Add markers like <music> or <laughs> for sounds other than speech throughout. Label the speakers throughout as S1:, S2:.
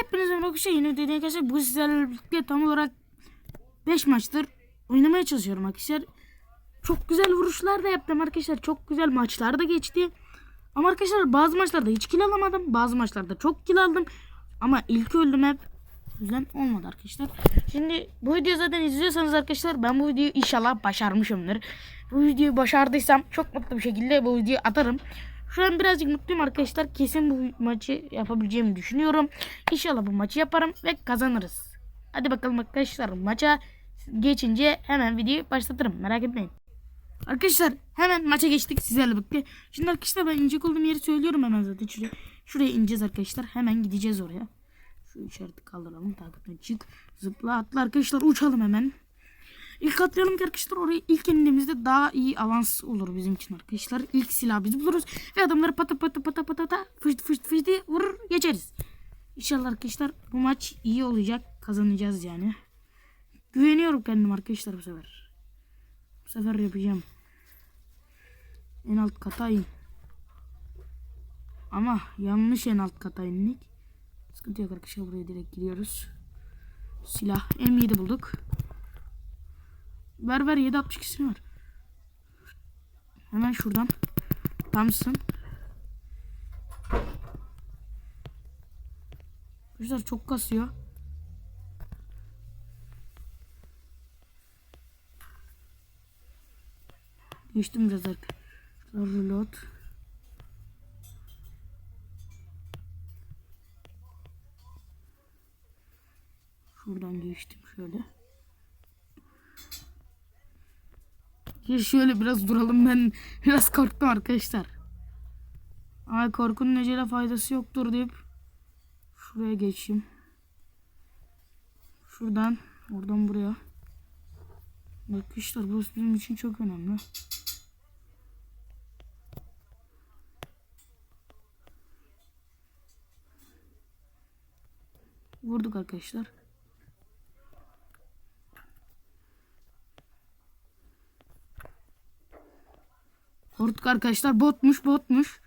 S1: Hepinize arkadaşlar yeni videoda arkadaşlar bu sizlerle birlikte tam olarak 5 maçtır oynamaya çalışıyorum arkadaşlar. Çok güzel vuruşlar da yaptım arkadaşlar. Çok güzel maçlar da geçti. Ama arkadaşlar bazı maçlarda hiç kill alamadım. Bazı maçlarda çok kill aldım. Ama ilk öldüm hep. O yüzden olmadı arkadaşlar. Şimdi bu videoyu zaten izliyorsanız arkadaşlar ben bu videoyu inşallah başarmışımdır. Bu videoyu başardıysam çok mutlu bir şekilde bu videoyu atarım. Şu an birazcık mutluyum arkadaşlar. Kesin bu maçı yapabileceğimi düşünüyorum. İnşallah bu maçı yaparım ve kazanırız. Hadi bakalım arkadaşlar maça geçince hemen videoyu başlatırım. Merak etmeyin. Arkadaşlar hemen maça geçtik sizlerle birlikte. Şimdi arkadaşlar ben inecek olduğum yeri söylüyorum hemen zaten şuraya. Şuraya ineceğiz arkadaşlar. Hemen gideceğiz oraya. Şu işareti kaldıralım. Takipten çık. Zıpla atla arkadaşlar uçalım hemen. İlk atlayalım ki arkadaşlar oraya ilk indiğimizde daha iyi avans olur bizim için arkadaşlar. İlk silah biz buluruz ve adamları pata pata pata pata pata fışt fışt fışt diye vurur geçeriz. İnşallah arkadaşlar bu maç iyi olacak kazanacağız yani. Güveniyorum kendim arkadaşlar bu sefer. Bu sefer yapacağım. En alt kata in. Ama yanlış en alt kata indik. Sıkıntı yok arkadaşlar buraya direkt giriyoruz. Silah M7 bulduk. Ver ver 7.62'sini ver. Hemen şuradan. Thompson. Arkadaşlar çok kasıyor. Geçtim biraz arkadaşlar. Reload. Şuradan geçtim şöyle. Ya şöyle biraz duralım ben biraz korktum arkadaşlar. Ay korkunun ecele faydası yoktur deyip şuraya geçeyim. Şuradan oradan buraya. Arkadaşlar bu bizim için çok önemli. Vurduk arkadaşlar. Korktuk arkadaşlar. Botmuş botmuş.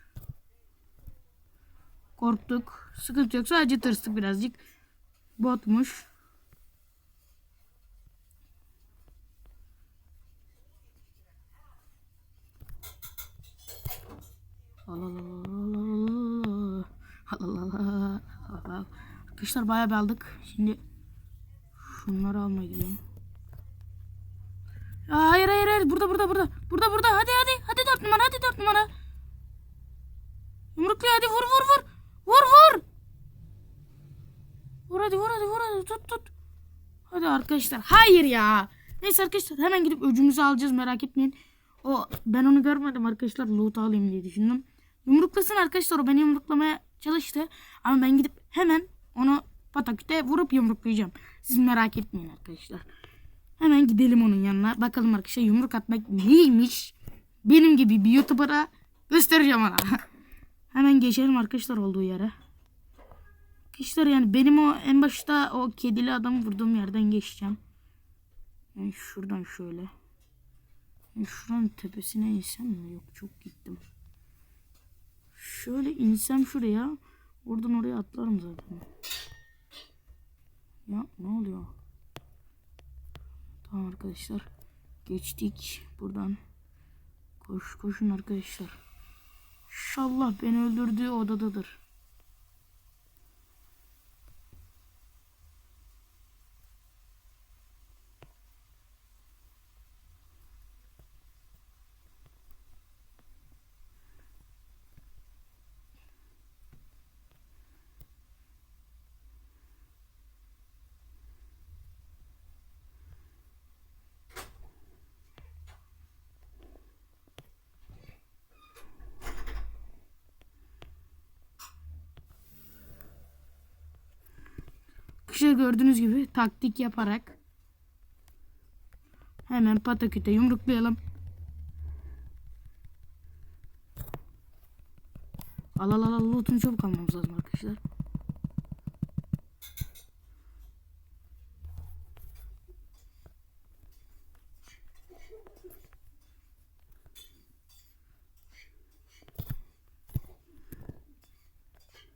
S1: Korktuk. Sıkıntı yok. Sadece tırstık birazcık. Botmuş. Arkadaşlar bayağı bir aldık. Şimdi şunları almaya gidiyorum. Aa, hayır hayır hayır burada burada burada. Burada burada hadi hadi dört numara hadi dört numara. Yumrukluyor hadi vur vur vur. Vur vur. Vur hadi vur hadi vur hadi tut tut. Hadi arkadaşlar hayır ya. Neyse arkadaşlar hemen gidip öcümüzü alacağız merak etmeyin. O ben onu görmedim arkadaşlar loot alayım diye düşündüm. Yumruklasın arkadaşlar o beni yumruklamaya çalıştı. Ama ben gidip hemen onu pataküte vurup yumruklayacağım. Siz merak etmeyin arkadaşlar. Hemen gidelim onun yanına. Bakalım arkadaşlar yumruk atmak neymiş? Benim gibi bir YouTuber'a göstereceğim ona. <laughs> Hemen geçelim arkadaşlar olduğu yere. Arkadaşlar yani benim o en başta o kedili adamı vurduğum yerden geçeceğim. Yani şuradan şöyle. Yani şuranın tepesine insem mi? Yok çok gittim. Şöyle insem şuraya. Oradan oraya atlarım zaten. Ya ne oluyor? Tamam arkadaşlar. Geçtik buradan. Koş koşun arkadaşlar. İnşallah beni öldürdüğü odadadır. Arkadaşlar gördüğünüz gibi taktik yaparak hemen pataküte yumruklayalım. Al al al al lootunu çabuk almamız lazım arkadaşlar.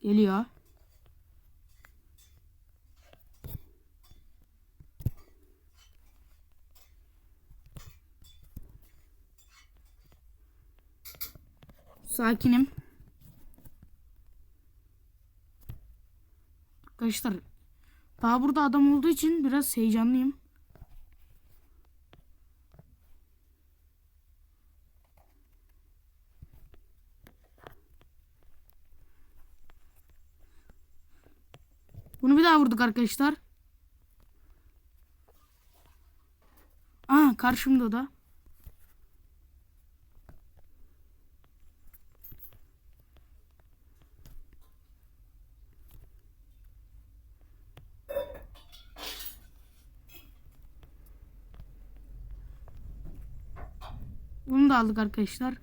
S1: Geliyor. Sakinim. Arkadaşlar daha burada adam olduğu için biraz heyecanlıyım. Bunu bir daha vurduk arkadaşlar. Aa karşımda da. Bunu da aldık arkadaşlar.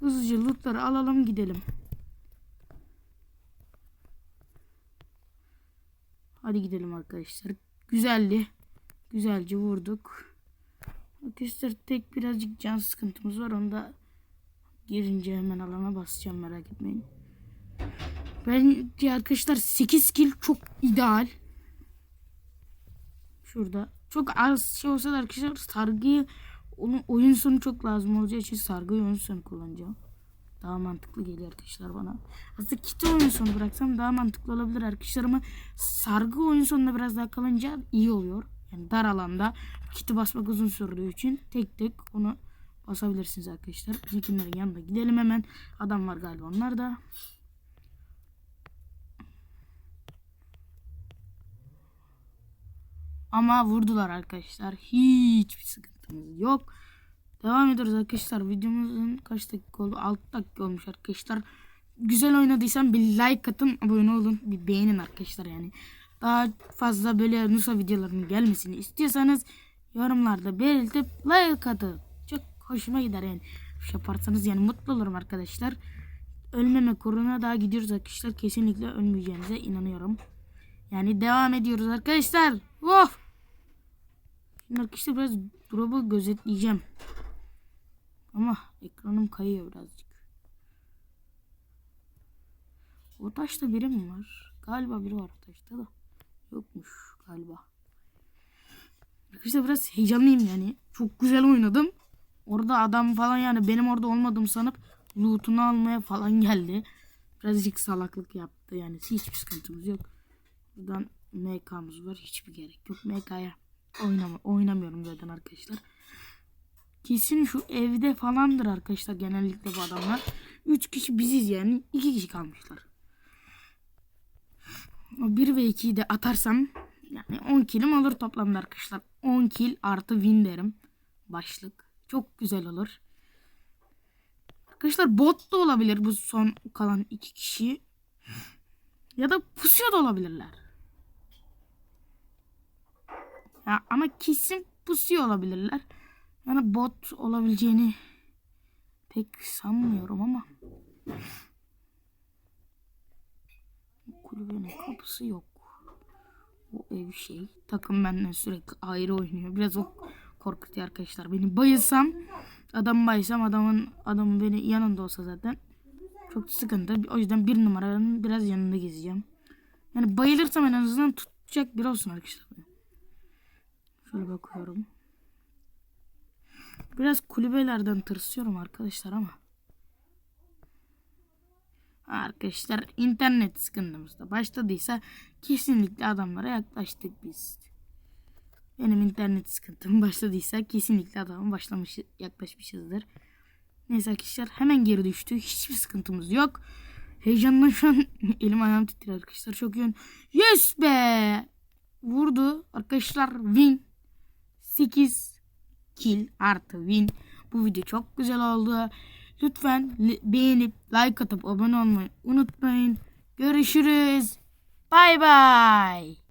S1: Hızlıca lootları alalım gidelim. Hadi gidelim arkadaşlar. Güzeldi. Güzelce vurduk. Arkadaşlar tek birazcık can sıkıntımız var. Onu da girince hemen alana basacağım merak etmeyin. Bence arkadaşlar 8 kill çok ideal. Şurada. Çok az şey olsa da arkadaşlar sargıyı onun oyun sonu çok lazım olacağı için sargıyı oyun sonu kullanacağım. Daha mantıklı geliyor arkadaşlar bana. Aslında kiti oyun bıraksam daha mantıklı olabilir arkadaşlar ama sargı oyun sonunda biraz daha kalınca iyi oluyor. Yani dar alanda kiti basmak uzun sürdüğü için tek tek onu basabilirsiniz arkadaşlar. Bizimkilerin yanında gidelim hemen. Adam var galiba onlar da. Ama vurdular arkadaşlar. Hiçbir sıkıntımız yok. Devam ediyoruz arkadaşlar. Videomuzun kaç dakika oldu? 6 dakika olmuş arkadaşlar. Güzel oynadıysan bir like atın, abone olun, bir beğenin arkadaşlar yani. Daha fazla böyle Nusa videolarının gelmesini istiyorsanız yorumlarda belirtip like atın. Çok hoşuma gider yani. Şey yaparsanız yani mutlu olurum arkadaşlar. Ölmeme kuruna daha gidiyoruz arkadaşlar. Kesinlikle ölmeyeceğinize inanıyorum. Yani devam ediyoruz arkadaşlar. Of! Şimdi arkadaşlar biraz drop'u gözetleyeceğim. Ama ekranım kayıyor birazcık. O taşta biri mi var? Galiba biri var taşta da. Yokmuş galiba. Arkadaşlar biraz heyecanlıyım yani. Çok güzel oynadım. Orada adam falan yani benim orada olmadığımı sanıp loot'unu almaya falan geldi. Birazcık salaklık yaptı yani. Hiçbir sıkıntımız yok. Buradan MK'mız var. Hiçbir gerek yok. MK'ya oynama, oynamıyorum zaten arkadaşlar. Kesin şu evde falandır arkadaşlar genellikle bu adamlar. 3 kişi biziz yani. 2 kişi kalmışlar. O 1 ve 2'yi de atarsam yani 10 kilim olur toplamda arkadaşlar. 10 kill artı win derim. Başlık. Çok güzel olur. Arkadaşlar bot da olabilir bu son kalan 2 kişi. Ya da pusuyor da olabilirler. Ya ama kesin pusuyor olabilirler. Yani bot olabileceğini pek sanmıyorum ama. Kulübenin kapısı yok. O ev şey. Takım benden sürekli ayrı oynuyor. Biraz o korkutuyor arkadaşlar. Beni bayılsam adam bayılsam adamın adamın beni yanında olsa zaten çok sıkıntı. O yüzden bir numaranın biraz yanında gezeceğim. Yani bayılırsam en azından tutacak biri olsun arkadaşlar. Şöyle bakıyorum. Biraz kulübelerden tırsıyorum arkadaşlar ama. Arkadaşlar internet sıkıntımız da başladıysa kesinlikle adamlara yaklaştık biz. Benim internet sıkıntım <laughs> başladıysa kesinlikle adama başlamış yaklaşmışızdır. Neyse arkadaşlar hemen geri düştü. Hiçbir sıkıntımız yok. Heyecandan şu an <laughs> elim ayağım titriyor arkadaşlar. Çok yoğun. Yes be! Vurdu. Arkadaşlar win. 8 kill artı win. Bu video çok güzel oldu. Lütfen beğenip like atıp abone olmayı unutmayın. Görüşürüz. Bay bay.